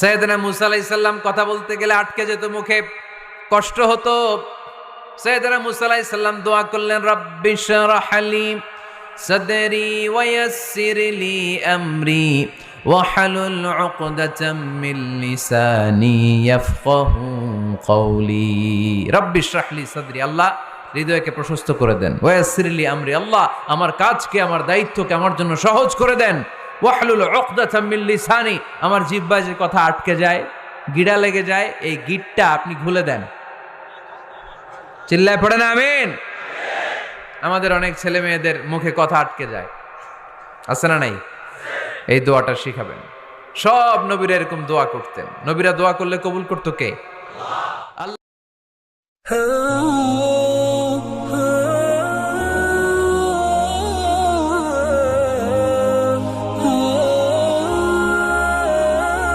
সৈয়দনা মুসা আলাইসাল্লাম কথা বলতে গেলে আটকে যেত মুখে, কষ্ট হতো। সৈয়দনা মুসা আলাইসাল্লাম দোয়া করলেন রব্বিশ রাহলি সদরি ওয়াসির লি আমরি ওয়াহলুল উকদাতাম মিন লিসানি ইয়াফকাহু কওলি। রব্বিশ রাহলি সদরি, আল্লাহ হৃদয়কে প্রশস্ত করে দেন। ওয়াসিরলি আমরি, আল্লাহ আমার কাজকে, আমার দায়িত্বকে আমার জন্য সহজ করে দেন। ওয়াহলুল মিন লিসানি। আমার জিহ্বায় যে কথা আটকে যায়, গিড়া লেগে যায়, এই গিটটা আপনি খুলে দেন। চিল্লায় পড়ে না আমিন। আমাদের অনেক ছেলে মেয়েদের মুখে কথা আটকে যায়। আছে না নাই? এই দোয়াটা শিখাবেন। সব নবীরা এরকম দোয়া করতেন। নবীরা দোয়া করলে কবুল করতো কে? আল্লাহ।